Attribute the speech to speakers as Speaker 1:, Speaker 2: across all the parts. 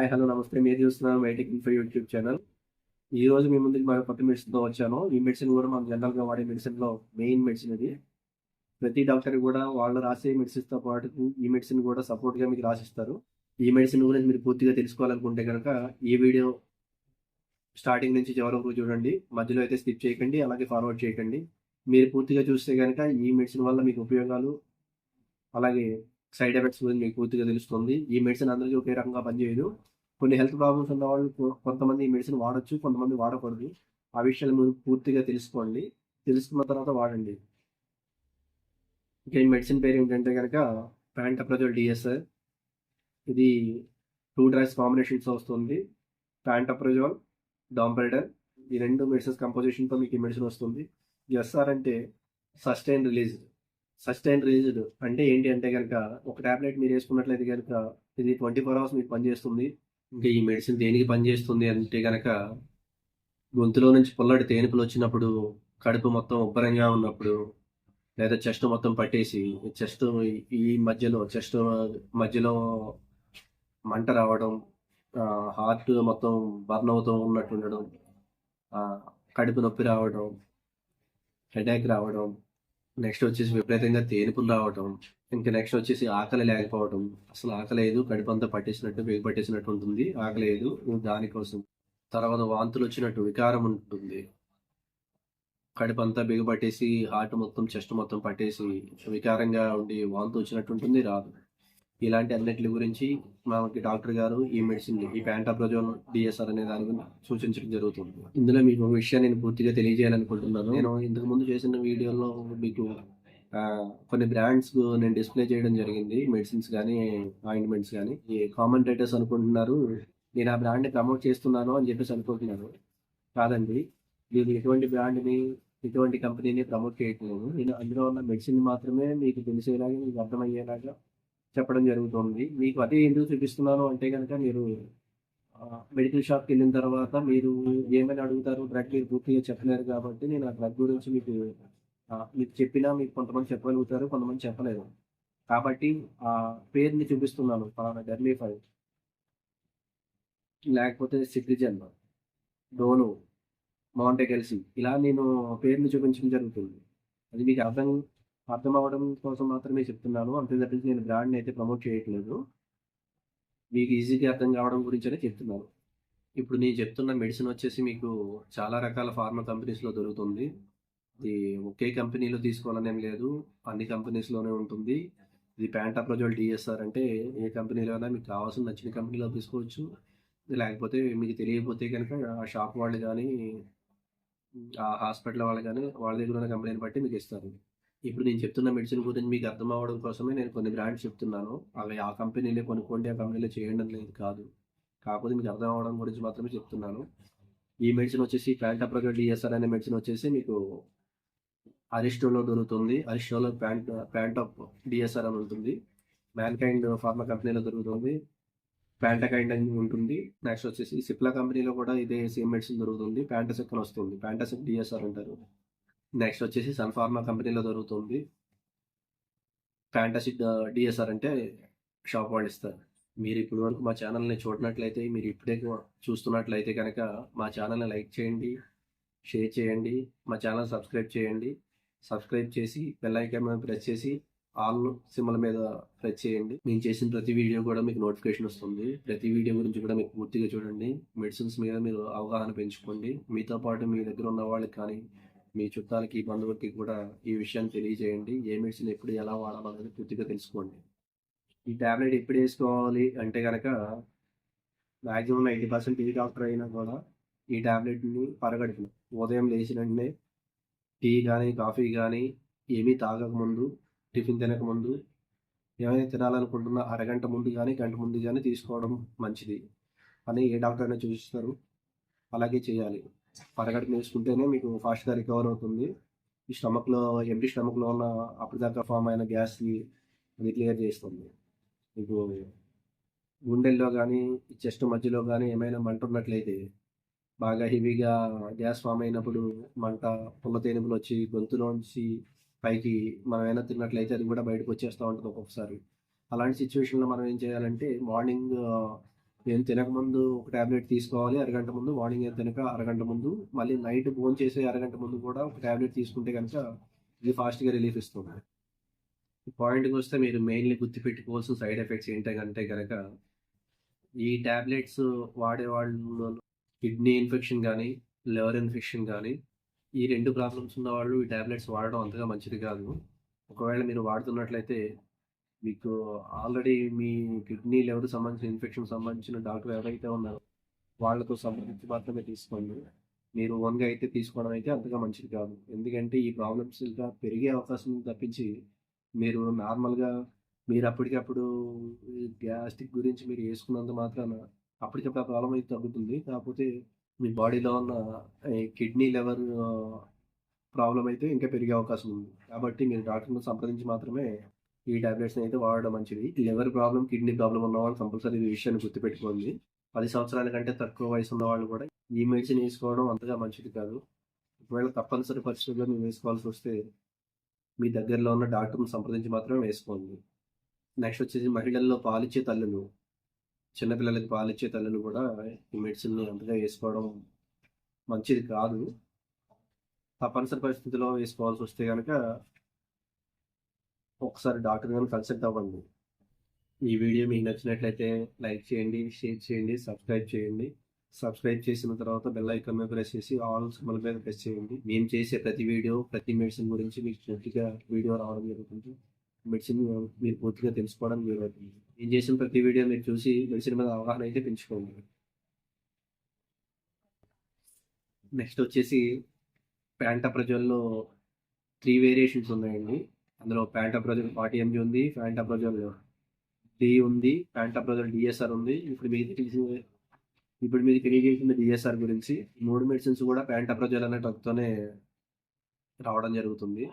Speaker 1: Hi hello నమస్తే. మీరు చూస్తున్నాను మైటిక్ ఇన్ఫో యూట్యూబ్ ఛానల్. ఈ రోజు మీ ముందుకు మన కొత్త మెడిసిన్తో వచ్చాను. ఈ మెడిసిన్ కూడా మనం జనరల్గా వాడే మెడిసిన్లో మెయిన్ మెడిసిన్ ఇది. ప్రతి డాక్టర్ కూడా వాళ్ళు రాసే మెడిసిన్స్తో పాటు ఈ మెడిసిన్ కూడా సపోర్ట్గా మీకు రాసిస్తారు. ఈ మెడిసిన్ గురించి మీరు పూర్తిగా తెలుసుకోవాలనుకుంటే కనుక ఈ వీడియో స్టార్టింగ్ నుంచి చివరి వరకు చూడండి. మధ్యలో అయితే స్కిప్ చేయకండి అలాగే ఫార్వర్డ్ చేయకండి. మీరు పూర్తిగా చూస్తే కనుక ఈ మెడిసిన్ వల్ల మీకు ఉపయోగాలు అలాగే సైడ్ ఎఫెక్ట్స్ గురించి మీకు పూర్తిగా తెలుస్తుంది. ఈ మెడిసిన్ అందరికీ ఒకే రకంగా పనిచేయదు. కొన్ని హెల్త్ ప్రాబ్లమ్స్ ఉన్న వాళ్ళు కొంతమంది ఈ మెడిసిన్ వాడచ్చు కొంతమంది వాడకూడదు. ఆ విషయాలు మీరు పూర్తిగా తెలుసుకోండి. తెలుసుకున్న తర్వాత వాడండి. ఇంకా ఈ మెడిసిన్ పేరు ఏంటంటే కనుక ప్యాంటప్రజోల్ డిఎస్ఆర్ ఇది టూ డ్రగ్స్ కాంబినేషన్స్ వస్తుంది. ప్యాంటప్రజోల్ డాంపరిడర్ ఈ రెండు మెడిసిన్స్ కంపోజిషన్తో మీకు ఈ మెడిసిన్ వస్తుంది. ఎస్ఆర్ అంటే సస్టైన్ రిలీజ్ సస్టైన్ రిలీజ్డ్ అంటే ఏంటి అంటే కనుక ఒక టాబ్లెట్ మీరు వేసుకున్నట్లయితే కనుక ఇది ట్వంటీ ఫోర్ అవర్స్ మీకు పనిచేస్తుంది. ఇంకా ఈ మెడిసిన్ దేనికి పనిచేస్తుంది అంటే కనుక గొంతులో నుంచి పుల్లటి తేనుపులు వచ్చినప్పుడు కడుపు మొత్తం ఉబ్బరంగా ఉన్నప్పుడు లేదా చెస్ట్ మొత్తం పట్టేసి చెస్ట్ ఈ మధ్యలో చెస్ట్ మధ్యలో మంట రావడం హార్ట్ మొత్తం బర్న్ అవుతూ ఉన్నట్టు ఉండడం కడుపు నొప్పి రావడం హెడేక్ రావడం నెక్స్ట్ వచ్చేసి విపరీతంగా తేనుపులు రావడం ఇంకా నెక్స్ట్ వచ్చేసి ఆకలి లేకపోవడం. అసలు ఆకలి లేదు పట్టేసినట్టు బిగి పట్టేసినట్టు ఉంటుంది. ఆకలి లేదు దానికోసం. తర్వాత వాంతులు వచ్చినట్టు వికారం ఉంటుంది. కడుపంతా అంతా బిగి పట్టేసి హార్ట్ మొత్తం చెస్ట్ మొత్తం పట్టేసి వికారంగా ఉండి వాంతి వచ్చినట్టు ఉంటుంది రాదు. ఇలాంటి అన్నిటి గురించి మనకి డాక్టర్ గారు ఈ మెడిసిన్ ఈ ప్యాంటాప్రోజోల్ డిఎస్ఆర్ అనే దాని గురించి సూచించడం జరుగుతుంది. ఇందులో మీకు ఒక విషయాన్ని నేను పూర్తిగా తెలియజేయాలనుకుంటున్నాను. నేను ఇంతకు ముందు చేసిన వీడియోలో మీకు కొన్ని బ్రాండ్స్ నేను డిస్ప్లే చేయడం జరిగింది. మెడిసిన్స్ కానీ ఆయింట్మెంట్స్ కానీ ఈ కామెంటేటర్స్ అనుకుంటున్నారు నేను ఆ బ్రాండ్ ప్రమోట్ చేస్తున్నాను అని చెప్పేసి అనుకుంటున్నాను కాదండి. నేను ఎటువంటి బ్రాండ్ని ఎటువంటి కంపెనీని ప్రమోట్ చేయట్లేదు. నేను అందులో ఉన్న మెడిసిన్ మాత్రమే మీకు తెలిసేలాగా మీకు అర్థమయ్యేలాగా చెప్పడం జరుగుతుంది. మీకు అదే ఎందుకు చూపిస్తున్నాను అంటే కనుక మీరు మెడికల్ షాప్కి వెళ్ళిన తర్వాత మీరు ఏమైనా అడుగుతారు డ్రగ్ మీరు పూర్తిగా చెప్పలేరు కాబట్టి నేను ఆ డ్రగ్ గురించి మీకు మీకు చెప్పినా మీకు కొంతమంది చెప్పగలుగుతారు కొంతమంది చెప్పలేదు కాబట్టి ఆ పేరుని చూపిస్తున్నాను ఫలానా ఫైవ్. లేకపోతే సిటిజన్ డోను మాంటెకెల్సీ ఇలా నేను పేరుని చూపించడం జరుగుతుంది. అది మీకు అర్థం అర్థం అవ్వడం కోసం మాత్రమే చెప్తున్నాను. అంతే తప్పించి నేను బ్రాండ్ని అయితే ప్రమోట్ చేయట్లేదు. మీకు ఈజీగా అర్థం కావడం గురించనే చెప్తున్నాను. ఇప్పుడు నేను చెప్తున్న మెడిసిన్ వచ్చేసి మీకు చాలా రకాల ఫార్మా కంపెనీస్లో దొరుకుతుంది. ఇది ఒకే కంపెనీలో తీసుకోవాలనేం లేదు. అన్ని కంపెనీస్లోనే ఉంటుంది. ఇది ప్యాంటాప్రోజోల్ డిఎస్ఆర్ అంటే ఏ కంపెనీలో అయినా మీకు కావాల్సిన నచ్చిన కంపెనీలో తీసుకోవచ్చు. లేకపోతే మీకు తెలియకపోతే కనుక ఆ షాప్ వాళ్ళు కానీ ఆ హాస్పిటల్ వాళ్ళు కానీ వాళ్ళ దగ్గర ఉన్న కంపెనీని బట్టి మీకు ఇస్తారు. ఇప్పుడు నేను చెప్తున్న మెడిసిన్ గురించి మీకు అర్థం అవ్వడం కోసమే నేను కొన్ని బ్రాండ్స్ చెప్తున్నాను. అవి ఆ కంపెనీలో కొనుక్కోండి ఆ కంపెనీలో చేయండి లేదు కాదు. కాకపోతే మీకు అర్థం అవ్వడం గురించి మాత్రమే చెప్తున్నాను. ఈ మెడిసిన్ వచ్చేసి ప్యాంటాప్రోజోల్ డిఎస్ఆర్ అనే మెడిసిన్ వచ్చేసి మీకు అరిస్టోలో దొరుకుతుంది. అరిస్టోలో ప్యాంట్ ప్యాంట్ ఆఫ్ డిఎస్ఆర్ అని ఉంటుంది. మ్యాన్కైండ్ ఫార్మా కంపెనీలో దొరుకుతుంది. ప్యాంటకైండ్ అని ఉంటుంది. నెక్స్ట్ వచ్చేసి సిప్లా కంపెనీలో కూడా ఇదే సేమ్ మెడిసిన్ దొరుకుతుంది. ప్యాంటసెక్ అని వస్తుంది. ప్యాంటసెక్ డిఎస్ఆర్ అంటారు. నెక్స్ట్ వచ్చేసి సన్ ఫార్మా కంపెనీలో దొరుకుతుంది. ప్యాంటసిక్ uh, డిఎస్ఆర్ అంటే షాప్ వాళ్ళు ఇస్తారు. మీరు ఇప్పుడు వరకు మా ఛానల్ని చూడనట్లయితే మీరు ఇప్పుడే చూస్తున్నట్లయితే కనుక మా ఛానల్ని లైక్ చేయండి షేర్ చేయండి మా ఛానల్ సబ్స్క్రైబ్ చేయండి. సబ్స్క్రైబ్ చేసి బెల్ ఐకాన్ మీద ప్రెస్ చేసి ఆల్ సింబల్ మీద ప్రెస్ చేయండి. మేము చేసిన ప్రతి వీడియో కూడా మీకు నోటిఫికేషన్ వస్తుంది. ప్రతి వీడియో గురించి కూడా మీకు పూర్తిగా చూడండి. మెడిసిన్స్ మీద మీరు అవగాహన పెంచుకోండి. మీతో పాటు మీ దగ్గర ఉన్న వాళ్ళకి కానీ మీ చుట్టాలకి బంధువులకి కూడా ఈ విషయాన్ని తెలియజేయండి. ఏ మెడిసిన్ ఎప్పుడు ఎలా వాడాలనేది పూర్తిగా తెలుసుకోండి. ఈ ట్యాబ్లెట్ ఎప్పుడు వేసుకోవాలి అంటే కనుక మ్యాక్సిమం నైంటీ పర్సెంట్ ఈ డాక్టర్ అయినా కూడా ఈ ట్యాబ్లెట్ని పరగడుపున. ఉదయం లేచిన వెంటనే టీ కానీ కాఫీ కానీ ఏమీ తాగకముందు టిఫిన్ తినకముందు ఏమైనా తినాలనుకుంటున్నా అరగంట ముందు కానీ గంట ముందు కానీ తీసుకోవడం మంచిది. అని ఏ డాక్టర్ అయినా చూపిస్తారు అలాగే చేయాలి. అరగంట వేసుకుంటేనే మీకు ఫాస్ట్గా రికవర్ అవుతుంది. ఈ స్టమక్లో ఎంటీ స్టమక్లో ఉన్న అప్పటిదాకా ఫామ్ అయిన గ్యాస్ని అది క్లియర్ చేస్తుంది. మీకు గుండెల్లో కానీ చెస్ట్ మధ్యలో కానీ ఏమైనా మంట ఉన్నట్లయితే బాగా హెవీగా గ్యాస్ ఫామ్ అయినప్పుడు మంట పుల్ల తేనుపులు వచ్చి గొంతులోంచి పైకి మనం ఏమైనా తిన్నట్లయితే అది కూడా బయటకు వచ్చేస్తూ ఉంటుంది ఒక్కొక్కసారి. అలాంటి సిచ్యువేషన్లో మనం ఏం చేయాలంటే మార్నింగ్ నేను తినకముందు ఒక టాబ్లెట్ తీసుకోవాలి అరగంట ముందు మార్నింగ్ ఏం తినక అరగంట ముందు మళ్ళీ నైట్ భోజనం చేసే అరగంట ముందు కూడా ఒక టాబ్లెట్ తీసుకుంటే కనుక ఇది ఫాస్ట్గా రిలీఫ్ ఇస్తుంది. ఈ పాయింట్కి వస్తే మీరు మెయిన్లీ గుర్తుపెట్టుకోవాల్సిన సైడ్ ఎఫెక్ట్స్ ఏంటంటే కనుక ఈ టాబ్లెట్స్ వాడే వాళ్ళు కిడ్నీ ఇన్ఫెక్షన్ కానీ లివర్ ఇన్ఫెక్షన్ కానీ ఈ రెండు ప్రాబ్లమ్స్ ఉన్న వాళ్ళు ఈ ట్యాబ్లెట్స్ వాడడం అంతగా మంచిది కాదు. ఒకవేళ మీరు వాడుతున్నట్లయితే మీకు ఆల్రెడీ మీ కిడ్నీ లివర్ సంబంధించిన ఇన్ఫెక్షన్ సంబంధించిన డాక్టర్ ఎవరైతే ఉన్నారో వాళ్ళతో సంబంధించి మాత్రమే తీసుకోండి. మీరు ఓన్గా అయితే తీసుకోవడం అయితే అంతగా మంచిది కాదు. ఎందుకంటే ఈ ప్రాబ్లమ్స్ ఇంకా పెరిగే అవకాశం తప్పించి మీరు నార్మల్గా మీరు అప్పటికప్పుడు గ్యాస్ట్రిక్ గురించి మీరు వేసుకున్నంత మాత్రాన అప్పటికప్పుడు ఆ ప్రాబ్లం అయితే తగ్గుతుంది. కాకపోతే మీ బాడీలో ఉన్న కిడ్నీ లెవర్ ప్రాబ్లం అయితే ఇంకా పెరిగే అవకాశం ఉంది. కాబట్టి మీరు డాక్టర్ని సంప్రదించి మాత్రమే ఈ టాబ్లెట్స్ని అయితే వాడడం మంచిది. లివర్ ప్రాబ్లం కిడ్నీ ప్రాబ్లం ఉన్న వాళ్ళు కంపల్సరీ ఈ విషయాన్ని గుర్తుపెట్టుకోండి. పది సంవత్సరాల కంటే తక్కువ వయసు ఉన్న వాళ్ళు కూడా ఈ మెడిసిన్ వేసుకోవడం అంతగా మంచిది కాదు. ఒకవేళ తప్పనిసరి పరిస్థితుల్లో మీరు వేసుకోవాల్సి వస్తే మీ దగ్గరలో ఉన్న డాక్టర్ని సంప్రదించి మాత్రమే వేసుకోండి. నెక్స్ట్ వచ్చేసి మహిళల్లో పాలిచ్చే తల్లులు చిన్నపిల్లలకి పాలిచ్చే తల్లులు కూడా ఈ మెడిసిన్ని అంతగా వేసుకోవడం మంచిది కాదు. తప్పనిసరి పరిస్థితిలో వేసుకోవాల్సి వస్తే కనుక ఒకసారి డాక్టర్ గారిని కన్సల్ట్ అవ్వండి. ఈ వీడియో మీకు నచ్చినట్లయితే లైక్ చేయండి షేర్ చేయండి సబ్స్క్రైబ్ చేయండి. సబ్స్క్రైబ్ చేసిన తర్వాత బెల్ ఐకాన్ మీద ప్రెస్ చేసి ఆల్ సింబల్ మీద ప్రెస్ చేయండి. మేము చేసే ప్రతి వీడియో ప్రతి మెడిసిన్ గురించి మీకు పూర్తిగా వీడియో రావడం జరుగుతుంది. మెడిసిన్ మీరు పూర్తిగా తెలుసుకోవడం మీరు నేను చేసిన ప్రతి వీడియో మీరు చూసి మెడిసిన్ మీద అవగాహన అయితే పెంచుకోండి. నెక్స్ట్ వచ్చేసి ప్యాంటాప్రజోల్లో త్రీ వేరియేషన్స్ ఉన్నాయండి. అందులో ప్యాంటాప్రజోల్ ఫార్టీ ఎంజీ ఉంది ప్యాంటాప్రజోల్ డి ఉంది ప్యాంటాప్రజోల్ డిఎస్ఆర్ ఉంది. ఇప్పుడు మీకు తెలిసి ఇప్పుడు మీకు తెలియజేసింది డిఎస్ఆర్ గురించి. మూడు మెడిసిన్స్ కూడా ప్యాంటాప్రజోల్ అనే డ్రగ్తోనే రావడం జరుగుతుంది.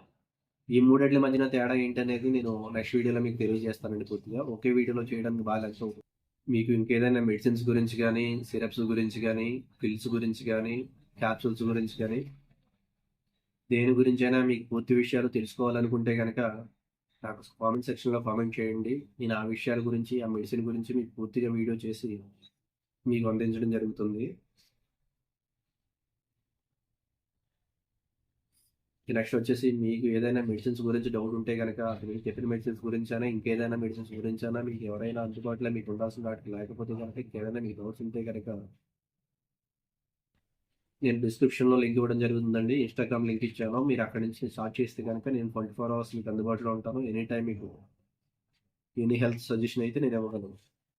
Speaker 1: ఈ మూడేళ్ళ మధ్యన తేడా ఏంటనేది నేను నెక్స్ట్ వీడియోలో మీకు తెలియజేస్తానండి పూర్తిగా. ఒకే వీడియోలో చేయడానికి బాగా లెక్క మీకు ఇంకేదైనా మెడిసిన్స్ గురించి కానీ సిరప్స్ గురించి కానీ పిల్స్ గురించి కానీ క్యాప్సూల్స్ గురించి కానీ దేని గురించైనా మీకు పూర్తి విషయాలు తెలుసుకోవాలనుకుంటే కనుక నాకు కామెంట్ సెక్షన్లో కామెంట్ చేయండి. నేను ఆ విషయాల గురించి ఆ మెడిసిన్ గురించి మీకు పూర్తిగా వీడియో చేసి మీకు అందించడం జరుగుతుంది. నెక్స్ట్ వచ్చేసి మీకు ఏదైనా మెడిసిన్స్ గురించి డౌట్ ఉంటే కనుక మీకు చెప్పిన మెడిసిన్స్ గురించి అయినా ఇంకేదైనా మెడిసిన్స్ గురించి అయినా మీకు ఎవరైనా అందుబాటులో మీకు ఉండాల్సిన వాటికి లేకపోతే కనుక ఇంకేదైనా మీకు డౌట్స్ ఉంటే కనుక నేను డిస్క్రిప్షన్లో లింక్ ఇవ్వడం జరుగుతుందండి. ఇన్స్టాగ్రామ్ లింక్ ఇచ్చాను. మీరు అక్కడి నుంచి స్టార్ట్ చేస్తే కనుక నేను ట్వంటీ ఫోర్ అవర్స్ మీకు అందుబాటులో ఉంటాను. ఎనీ టైం మీకు ఎనీ హెల్త్ సజెషన్ అయితే నేను ఇవ్వగలను.